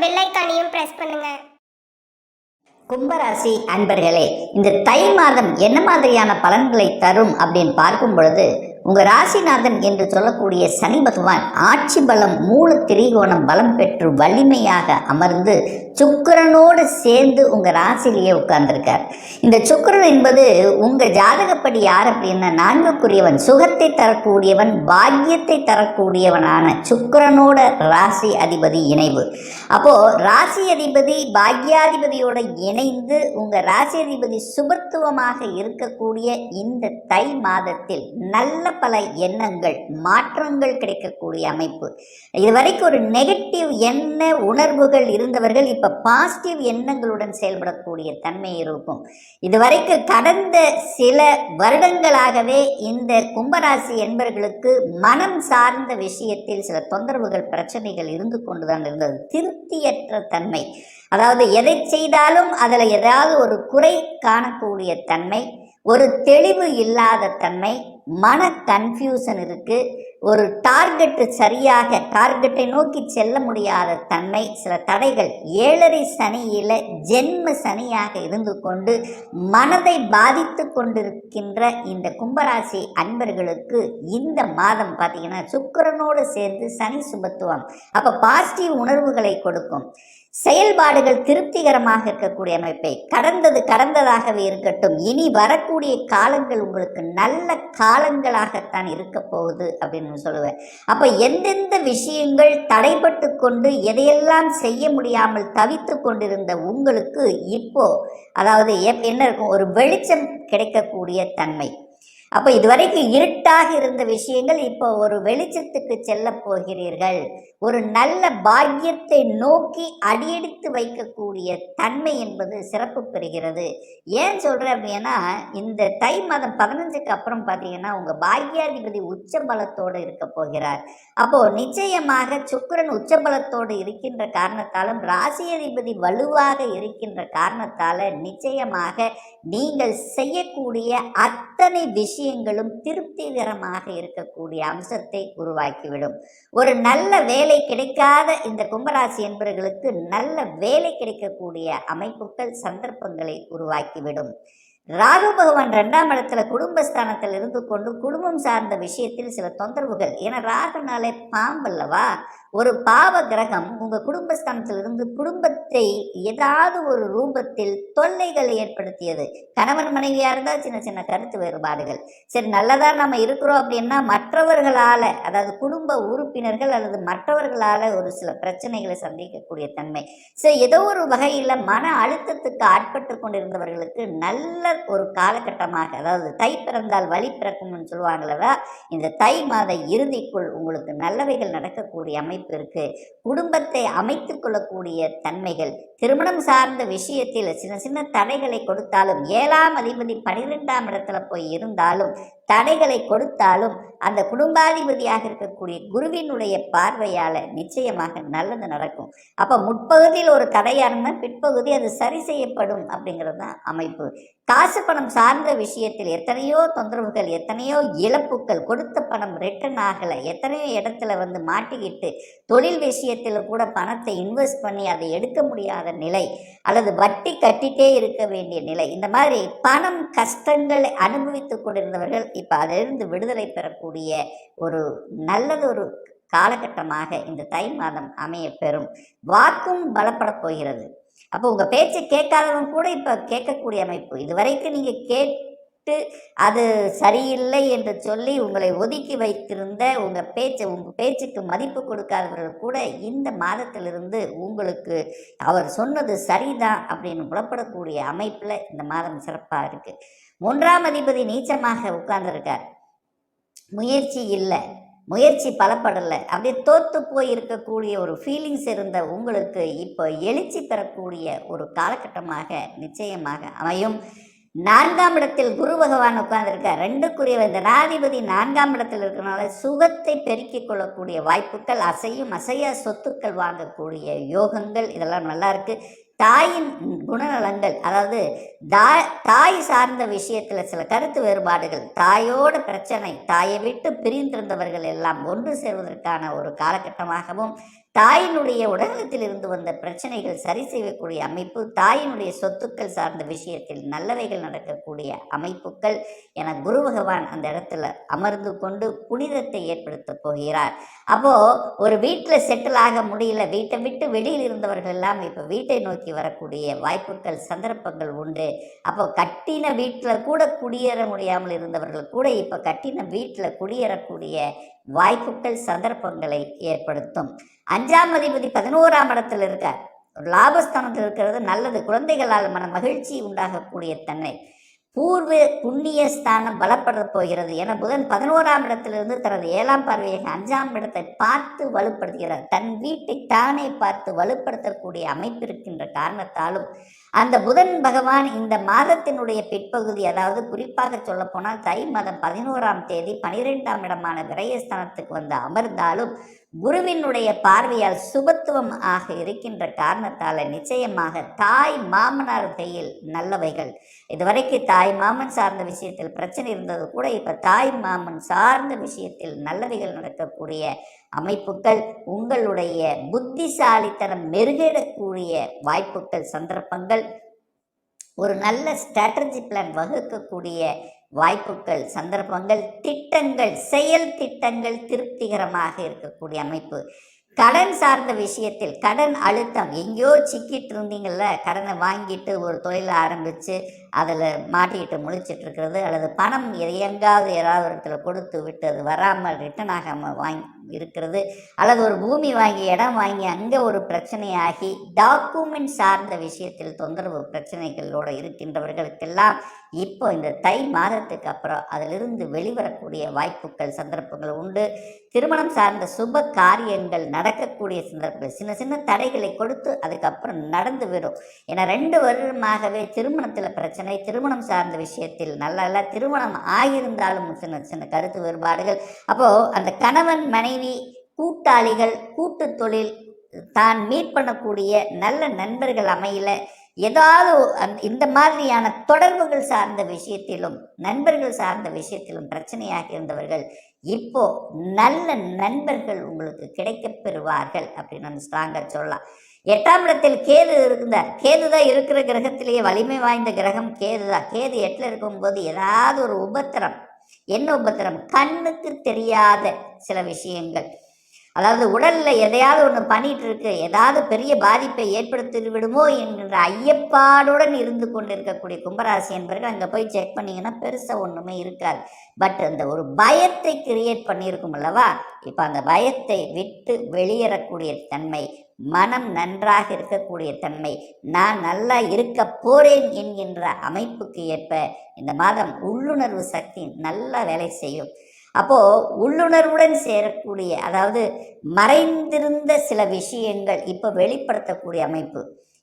Bell ஐக்கானையும் press பண்ணுங்க. கும்பராசி அன்பர்களே இந்த தை மாதம் என்ன மாதிரியான பலன்களை தரும் அப்படின்னு பார்க்கும் பொழுது உங்க ராசிநாதன் என்று சொல்லக்கூடிய சனி பகவான் ஆட்சி பலம் மூல திரிகோணம் பலம் பெற்று வலிமையாக அமர்ந்து சுக்கரனோடு சேர்ந்து உங்க ராசிலேயே உட்கார்ந்துருக்கார். இந்த சுக்கரன் என்பது உங்கள் ஜாதகப்படி யார் அப்படின்னா நான்குக்குரியவன். சுகத்தை தரக்கூடியவன் பாக்கியத்தை தரக்கூடியவனான சுக்கரனோட ராசி அதிபதி இணைவு. அப்போ ராசி அதிபதி பாக்யாதிபதியோடு இணைந்து உங்க ராசி அதிபதி சுபத்துவமாக இருக்கக்கூடிய இந்த தை மாதத்தில் நல்ல பல எண்ணங்கள் மாற்றங்கள் கிடைக்கக்கூடிய அமைப்பு. இதுவரைக்கும் ஒரு நெகட்டிவ் எண்ண உணர்வுகள் இருந்தவர்கள் இப்போ பாசிட்டிவ் எண்ணங்களுடன் செயல்படக்கூடிய தன்மை இருக்கும். இதுவரைக்கும் கடந்த சில வருடங்களாகவே இந்த கும்பராசி என்பர்களுக்கு மனம் சார்ந்த விஷயத்தில் சில தொந்தரவுகள் பிரச்சனைகள் இருந்து கொண்டுதான் இருந்தது. திருப்தியற்ற தன்மை. அதாவது எதை செய்தாலும் அதில் ஏதாவது ஒரு குறை காணக்கூடிய தன்மை ஒரு தெளிவு இல்லாத தன்மை மன கன்ஃபியூஷன் இருக்கு. ஒரு டார்கெட்டு சரியாக டார்கெட்டை நோக்கி செல்ல முடியாத தன்மை சில தடைகள். ஏழரை சனியில் ஜென்ம சனியாக இருந்து கொண்டு மனதை பாதித்து கொண்டிருக்கின்ற இந்த கும்பராசி அன்பர்களுக்கு இந்த மாதம் பார்த்தீங்கன்னா சுக்கிரனோடு சேர்ந்து சனி சுபத்துவம். அப்போ பாசிட்டிவ் உணர்வுகளை கொடுக்கும். செயல்பாடுகள் திருப்திகரமாக இருக்கக்கூடிய அமைப்பை கடந்தது கடந்ததாகவே இருக்கட்டும் இனி வரக்கூடிய காலங்கள் உங்களுக்கு நல்ல காலங்களாகத்தான் இருக்க போகுது அப்படின்னு சொல்லுவேன். அப்போ எந்தெந்த விஷயங்கள் தடைபட்டு கொண்டு எதையெல்லாம் செய்ய முடியாமல் தவித்து கொண்டிருந்த உங்களுக்கு இப்போ அதாவது எப்- என்ன இருக்கும்? ஒரு வெளிச்சம் கிடைக்கக்கூடிய தன்மை. அப்போ இதுவரைக்கும் இருட்டாக இருந்த விஷயங்கள் இப்போ ஒரு வெளிச்சத்துக்கு செல்ல போகிறீர்கள். ஒரு நல்ல பாக்கியத்தை நோக்கி அடியெடுத்து வைக்கக்கூடிய தன்மை என்பது சிறப்பு பெறுகிறது. ஏன் சொல்கிறேன் அப்படின்னா இந்த தை மாதம் பதினஞ்சுக்கு அப்புறம் பார்த்தீங்கன்னா உங்கள் பாக்கியாதிபதி உச்ச பலத்தோடு இருக்க போகிறார். அப்போது நிச்சயமாக சுக்கிரன் உச்ச பலத்தோடு இருக்கின்ற காரணத்தாலும் ராசியதிபதி வலுவாக இருக்கின்ற காரணத்தால் நிச்சயமாக நீங்கள் செய்யக்கூடிய அத்தனை விஷயங்களும் திருப்திகரமாக இருக்கக்கூடிய அம்சத்தை உருவாக்கிவிடும். ஒரு நல்ல வேலை கிடைக்காத இந்த கும்பராசி என்பவர்களுக்கு நல்ல வேலை கிடைக்கக்கூடிய அமைப்புகள் சந்தர்ப்பங்களை உருவாக்கிவிடும். ராகு பகவான் ரெண்டாம் இடத்துல குடும்பஸ்தானத்தில் இருந்து கொண்டு குடும்பம் சார்ந்த விஷயத்தில் சில தொந்தரவுகள். ஏன்னா ராகுனாலே பாம்பல்லவா ஒரு பாவ கிரகம் உங்கள் குடும்பஸ்தானத்திலிருந்து குடும்பத்தை ஏதாவது ஒரு ரூபத்தில் தொல்லைகள் ஏற்படுத்தியது. கணவன் மனைவியாக இருந்தால் சின்ன சின்ன கருத்து வேறுபாடுகள். சரி நல்லதாக நம்ம இருக்கிறோம் அப்படின்னா மற்றவர்களால் அதாவது குடும்ப உறுப்பினர்கள் அல்லது மற்றவர்களால் ஒரு சில பிரச்சனைகளை சந்திக்கக்கூடிய தன்மை. ஸோ ஏதோ ஒரு வகையில் மன அழுத்தத்துக்கு ஆட்பட்டு கொண்டிருந்தவர்களுக்கு நல்ல ஒரு காலகட்டமாக அதாவது தை பிறந்தால் வழி பிறக்கும்னு சொல்லுவாங்களவா இந்த தை மாத இறுதிக்குள் உங்களுக்கு நல்லவைகள் நடக்கக்கூடிய அமைப்பு இருக்கு. குடும்பத்தை அமைத்து கொள்ளக்கூடிய தன்மைகள் திருமணம் சார்ந்த விஷயத்தில் சின்ன சின்ன தடைகளை கொடுத்தாலும் ஏழாம் அதிபதி பனிரெண்டாம் இடத்துல போய் இருந்தாலும் தடைகளை கொடுத்தாலும் அந்த குடும்பாதிபதியாக இருக்கக்கூடிய குருவினுடைய பார்வையால் நிச்சயமாக நல்லது நடக்கும். அப்போ முற்பகுதியில் ஒரு தடையாக இருந்தால் பிற்பகுதி அது சரி செய்யப்படும் அப்படிங்கிறது தான் அமைப்பு. காசு பணம் சார்ந்த விஷயத்தில் எத்தனையோ தொந்தரவுகள் எத்தனையோ இழப்புகள் கொடுத்த பணம் ரிட்டர்ன் ஆகலை எத்தனையோ இடத்துல வந்து மாட்டிக்கிட்டு தொழில் விஷயத்தில் கூட பணத்தை இன்வெஸ்ட் பண்ணி அதை எடுக்க முடியாத நிலை அல்லது வட்டி கட்டிட்டே இருக்க வேண்டிய நிலை. இந்த மாதிரி பணம் கஷ்டங்களை அனுபவித்து கொண்டிருந்தவர்கள் இப்போ அதிலிருந்து விடுதலை பெறக்கூடிய ஒரு நல்லதொரு காலகட்டமாக இந்த தை மாதம் அமைய பெறும் வாக்கும் பலப்படப் போகிறது. அப்போ உங்கள் பேச்சை கேட்காதவங்க கூட இப்போ கேட்கக்கூடிய அமைப்பு. இதுவரைக்கும் நீங்கள் கேட் விட்டு அது சரியில்லை என்று சொல்லி உங்களை ஒதுக்கி வைத்திருந்த உங்கள் பேச்சை உங்கள் பேச்சுக்கு மதிப்பு கொடுக்காதவர்கள் கூட இந்த மாதத்திலிருந்து உங்களுக்கு அவர் சொன்னது சரிதான் அப்படின்னு புலப்படக்கூடிய அமைப்பில் இந்த மாதம் சிறப்பாக இருக்குது மூன்றாம் அதிபதி நீச்சமாக உட்கார்ந்துருக்கார். முயற்சி இல்லை முயற்சி பலப்படலை. அப்படியே தோற்று போய் இருக்கக்கூடிய ஒரு ஃபீலிங்ஸ் இருந்த உங்களுக்கு இப்போ எழுச்சி பெறக்கூடிய ஒரு காலகட்டமாக நிச்சயமாக அமையும். நான்காம் இடத்தில் குரு பகவான் உட்கார்ந்துருக்கார். ரெண்டுக்குரிய இந்த நாதிபதி நான்காம் இடத்தில் இருக்கிறனால சுகத்தை பெருக்கிக் கொள்ளக்கூடிய வாய்ப்புகள் அசையும் அசைய சொத்துக்கள் வாங்கக்கூடிய யோகங்கள் இதெல்லாம் நல்லா இருக்குது தாயின் குணநலங்கள் அதாவது தா தாய் சார்ந்த விஷயத்தில் சில கருத்து வேறுபாடுகள் தாயோட பிரச்சனை தாயை விட்டு பிரிந்திருந்தவர்கள் எல்லாம் ஒன்று சேர்வதற்கான ஒரு காலகட்டமாகவும் தாயினுடைய உடலத்தில் இருந்து வந்த பிரச்சனைகள் சரி செய்யக்கூடிய அமைப்பு தாயினுடைய சொத்துக்கள் சார்ந்த விஷயத்தில் நல்லவைகள் நடக்கக்கூடிய அமைப்புகள் என குரு பகவான் அந்த இடத்துல அமர்ந்து கொண்டு புனிதத்தை ஏற்படுத்த போகிறார். அப்போ ஒரு வீட்டில் செட்டில் ஆக முடியல வீட்டை விட்டு வெளியில் இருந்தவர்கள் எல்லாம் இப்போ வீட்டை நோக்கி வரக்கூடிய வாய்ப்புகள் சந்தர்ப்பங்கள் உண்டு. அப்போ கட்டின வீட்டில் கூட குடியேற முடியாமல் இருந்தவர்கள் கூட இப்போ கட்டின வீட்டில் குடியேறக்கூடிய வாய்ப்புகள் சந்தர்ப்பங்களை ஏற்படுத்தும். அஞ்சாம் அதிபதி பதினோராம் இடத்தில் இருக்கார். ஒரு லாபஸ்தானத்தில் இருக்கிறது நல்லது. குழந்தைகளால் மன மகிழ்ச்சி உண்டாகக்கூடிய தன்மை. பூர்வ புண்ணிய ஸ்தானம் பலப்பட போகிறது. என புதன் பதினோராம் இடத்திலிருந்து தனது ஏழாம் பார்வையாக அஞ்சாம் இடத்தை பார்த்து வலுப்படுத்துகிறார். தன் வீட்டை தானே பார்த்து வலுப்படுத்தக்கூடிய அமைப்பு இருக்கின்ற காரணத்தாலும் அந்த புதன் பகவான் இந்த மாதத்தினுடைய பிற்பகுதி அதாவது குறிப்பாக சொல்லப்போனால் தை மாதம் பதினோராம் தேதி பனிரெண்டாம் இடமான விரயஸ்தானத்துக்கு வந்து அமர்ந்தாலும் குருவினுடைய பார்வையால் சுபத்துவம் ஆக இருக்கின்ற காரணத்தால் நிச்சயமாக தாய் மாமனார் கையில் நல்லவைகள். இதுவரைக்கும் தாய் மாமன் சார்ந்த விஷயத்தில் பிரச்சனை இருந்தது கூட இப்போ தாய் மாமன் சார்ந்த விஷயத்தில் நல்லவைகள் நடக்கக்கூடிய அமைப்புகள் உங்களுடைய புத்திசாலித்தனம் மெருகிடக்கூடிய வாய்ப்புகள் சந்தர்ப்பங்கள் ஒரு நல்ல ஸ்ட்ராட்டஜி பிளான் வகுக்கக்கூடிய வாய்ப்புகள் சந்தர்ப்பங்கள் திட்டங்கள் செயல் திட்டங்கள் திருப்திகரமாக இருக்கக்கூடிய அமைப்பு. கடன் சார்ந்த விஷயத்தில் கடன் அழுத்தம். எங்கேயோ சிக்கிட்டு இருந்தீங்கள்ல கடனை வாங்கிட்டு ஒரு தொழிலை ஆரம்பித்து அதில் மாட்டிக்கிட்டு முழிச்சிட்டு இருக்கிறது அல்லது பணம் எங்காவது யாராவது இடத்துல கொடுத்து விட்டு அது வராமல் ரிட்டர்ன் ஆகாமல் வாங்கி இருக்கிறது. அல்லது ஒரு பூமி வாங்கி இடம் வாங்கி அங்கே ஒரு பிரச்சனையாகி டாக்குமெண்ட் சார்ந்த விஷயத்தில் தொந்தரவு பிரச்சனைகளோடு இருக்கின்றவர்களுக்கெல்லாம் இப்போ இந்த தை மாதத்துக்கு அப்புறம் அதிலிருந்து வெளிவரக்கூடிய வாய்ப்புகள் சந்தர்ப்பங்கள் உண்டு. திருமணம் சார்ந்த சுப காரியங்கள் நடக்கக்கூடிய சந்தர்ப்பங்கள் சின்ன சின்ன தடைகளை கொடுத்து அதுக்கப்புறம் நடந்து விடும் ஏன்னா ரெண்டு வருடமாகவே திருமணத்தில் பிரச்சனை திருமணம் சார்ந்த விஷயத்தில் நல்ல நல்ல திருமணம் ஆகியிருந்தாலும் சின்ன சின்ன கருத்து வேறுபாடுகள். அப்போது அந்த கணவன் மனைவி கூட்டாளிகள் கூட்டு தொழில் தான் மீட் பண்ணக்கூடிய நல்ல நண்பர்கள் அமையல. ஏதாவது இந்த மாதிரியான தொடர்புகள் சார்ந்த விஷயத்திலும் நண்பர்கள் சார்ந்த விஷயத்திலும் பிரச்சனையாக இருந்தவர்கள் இப்போ நல்ல நண்பர்கள் உங்களுக்கு கிடைக்கப் பெறுவார்கள் அப்படின்னு நம்ம ஸ்ட்ராங்காக சொல்லலாம். எட்டாம் இடத்தில் கேது இருந்தார். கேது தான் இருக்கிற கிரகத்திலேயே வலிமை வாய்ந்த கிரகம். கேது தான். கேது எட்டில் இருக்கும்போது ஏதாவது ஒரு உபத்திரம் என்ன உபத்திரம்? கண்ணுக்கு தெரியாத சில விஷயங்கள். அதாவது உடல்ல எதையாவது ஒன்று பண்ணிட்டு இருக்கு ஏதாவது பெரிய பாதிப்பை ஏற்படுத்தி விடுமோ என்கின்ற ஐயப்பாடுடன் இருந்து கொண்டிருக்கக்கூடிய கும்பராசி என்பர்கள் அங்கே போய் செக் பண்ணீங்கன்னா பெருசாக ஒன்றுமே இருக்காது. பட் அந்த ஒரு பயத்தை கிரியேட் பண்ணியிருக்கும் அல்லவா? இப்போ அந்த பயத்தை விட்டு வெளியேறக்கூடிய தன்மை மனம் நன்றாக இருக்கக்கூடிய தன்மை. நான் நல்லா இருக்க போறேன் என்கின்ற அமைப்புக்கு ஏற்ப இந்த மாதம் உள்ளுணர்வு சக்தி நல்லா வேலை செய்யும். அப்போ உள்ளுணர்வுடன் சேரக்கூடிய அதாவது மறைந்திருந்த சில விஷயங்கள் இப்போ வெளிப்படுத்தக்கூடிய அமைப்பு.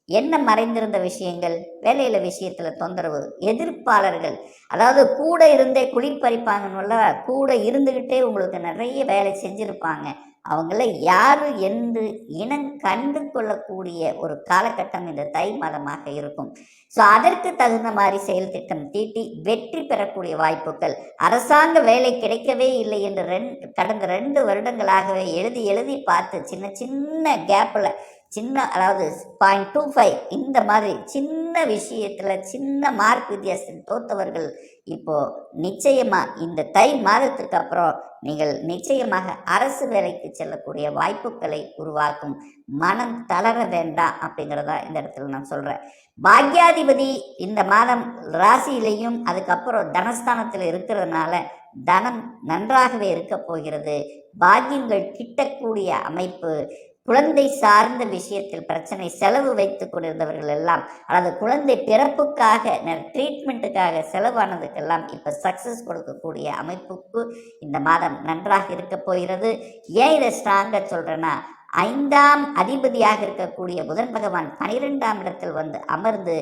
என்ன மறைந்திருந்த விஷயங்கள்? வேலையில விஷயத்துல தொந்தரவு எதிர்ப்பாளர்கள். அதாவது கூட இருந்தே குளிப்பறிப்பாங்கன்னு கூட இருந்துக்கிட்டே உங்களுக்கு நிறைய வேலை செஞ்சிருப்பாங்க. அவங்கள யார் என்று இனம் கண்டு கொள்ளக்கூடிய ஒரு காலகட்டம் இந்த தை மாதமாக இருக்கும். ஸோ அதற்கு தகுந்த மாதிரி செயல் திட்டம் தீட்டி வெற்றி பெறக்கூடிய வாய்ப்புகள். அரசாங்க வேலை கிடைக்கவே இல்லை என்று ரெண்டு கடந்த ரெண்டு வருடங்களாகவே எழுதி எழுதி பார்த்து சின்ன சின்ன கேப்பில் சின்ன அதாவது பாயிண்ட் டூ ஃபைவ் இந்த மாதிரி சின்ன விஷயத்தில் சின்ன மார்க் வித்தியாசத்தில் தோத்தவர்கள் இப்போது நிச்சயமாக இந்த தை மாதத்துக்கு அப்புறம் நீங்கள் நிச்சயமாக அரசு வேலைக்கு செல்லக்கூடிய வாய்ப்புகளை உருவாக்கும் மனம் தளர வேண்டாம் அப்படிங்கிறதா இந்த இடத்துல நான் சொல்கிறேன் பாக்யாதிபதி இந்த மாதம் ராசியிலையும் அதுக்கப்புறம் தனஸ்தானத்தில் இருக்கிறதுனால தனம் நன்றாகவே இருக்க போகிறது. பாக்கியங்கள் கிட்டக்கூடிய அமைப்பு குழந்தை சார்ந்த விஷயத்தில் பிரச்சனை செலவு வைத்து கொண்டிருந்தவர்கள் எல்லாம் அல்லது குழந்தை பிறப்புக்காக ட்ரீட்மெண்ட்டுக்காக செலவானதுக்கெல்லாம் இப்போ சக்ஸஸ் கொடுக்கக்கூடிய அமைப்புக்கு இந்த மாதம் நன்றாக இருக்க போகிறது. ஏன் இதை ஸ்ட்ராங்காக சொல்கிறேன்னா ஐந்தாம் அதிபதியாக இருக்கக்கூடிய புதன் பகவான் பனிரெண்டாம் இடத்தில் வந்து அமர்ந்து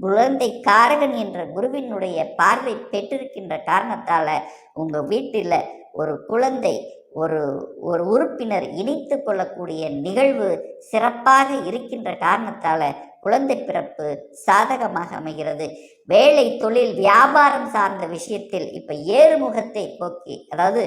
குழந்தை காரகன் என்ற குருவினுடைய பார்வை பெற்றிருக்கின்ற காரணத்தால் உங்கள் வீட்டில் ஒரு குழந்தை ஒரு ஒரு உறுப்பினர் இணைத்து கொள்ளக்கூடிய நிகழ்வு சிறப்பாக இருக்கின்ற காரணத்தால குழந்தை பிறப்பு சாதகமாக அமைகிறது. வேலை தொழில் வியாபாரம் சார்ந்த விஷயத்தில் இப்ப ஏறுமுகத்தை போக்கி அதாவது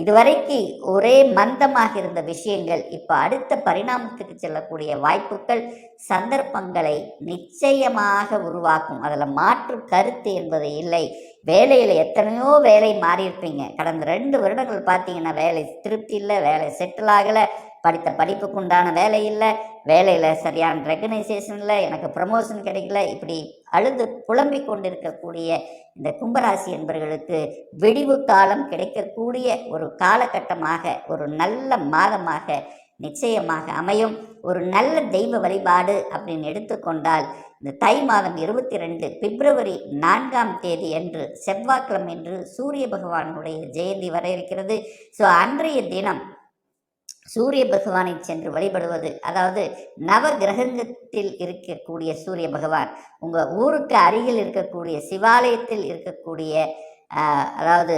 இதுவரைக்கு ஒரே மந்தமாக இருந்த விஷயங்கள் இப்ப அடுத்த பரிணாமத்துக்கு செல்லக்கூடிய வாய்ப்புகள் சந்தர்ப்பங்களை நிச்சயமாக உருவாக்கும். அதில் மாற்று கருத்து என்பது இல்லை. வேலையில் எத்தனையோ வேலை மாறியிருப்பீங்க. கடந்த ரெண்டு வருடங்கள் பார்த்தீங்கன்னா வேலை திருப்தி இல்லை வேலை செட்டில் ஆகலை படித்த படிப்புக்கு உண்டான வேலை இல்லை. வேலையில் சரியான ரெகனைசேஷன் இல்லை எனக்கு ப்ரமோஷன் கிடைக்கல. இப்படி அழுது புலம்பிக் கொண்டிருக்கக்கூடிய இந்த கும்பராசி என்பர்களுக்கு விடிவு காலம் கிடைக்கக்கூடிய ஒரு காலகட்டமாக ஒரு நல்ல மாதமாக நிச்சயமாக அமையும். ஒரு நல்ல தெய்வ வழிபாடு அப்படின்னு எடுத்துக்கொண்டால் இந்த தை மாதம் இருபத்தி ரெண்டு பிப்ரவரி நான்காம் தேதி அன்று செவ்வாய்க்கிழமை என்று சூரிய பகவானுடைய ஜெயந்தி வர இருக்கிறது. ஸோ அன்றைய தினம் சூரிய பகவானை சென்று வழிபடுவது அதாவது நவ கிரகத்தில் இருக்கக்கூடிய சூரிய பகவான் உங்கள் ஊருக்கு அருகில் இருக்கக்கூடிய சிவாலயத்தில் இருக்கக்கூடிய அதாவது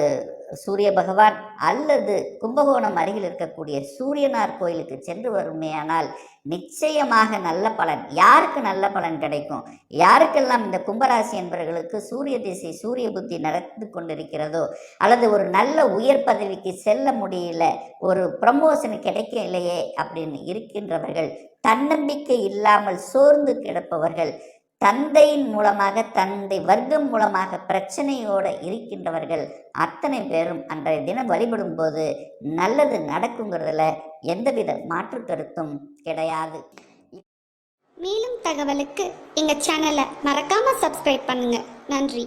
சூரிய பகவான் அல்லது கும்பகோணம் அருகில் இருக்கக்கூடிய சூரியனார் கோயிலுக்கு சென்று வருமேயானால் நிச்சயமாக நல்ல பலன். யாருக்கு நல்ல பலன் கிடைக்கும்? யாருக்கெல்லாம் இந்த கும்பராசி என்பவர்களுக்கு சூரிய திசை சூரிய புத்தி நடந்து கொண்டிருக்கிறதோ அல்லது ஒரு நல்ல உயர் பதவிக்கு செல்ல முடியல ஒரு ப்ரமோஷன் கிடைக்க இல்லையே அப்படின்னு இருக்கின்றவர்கள் தன்னம்பிக்கை இல்லாமல் சோர்ந்து கிடப்பவர்கள் தந்தையின் மூலமாக தந்தை வர்க்கம் மூலமாக பிரச்சனையோடு இருக்கின்றவர்கள் அத்தனை பேரும் அன்றைய தினம் வழிபடும் போது நல்லது நடக்குங்கிறதுல எந்தவித மாற்று கருத்தும் கிடையாது. மேலும் தகவலுக்கு எங்கள் சேனலை மறக்காம சப்ஸ்கிரைப் பண்ணுங்க. நன்றி.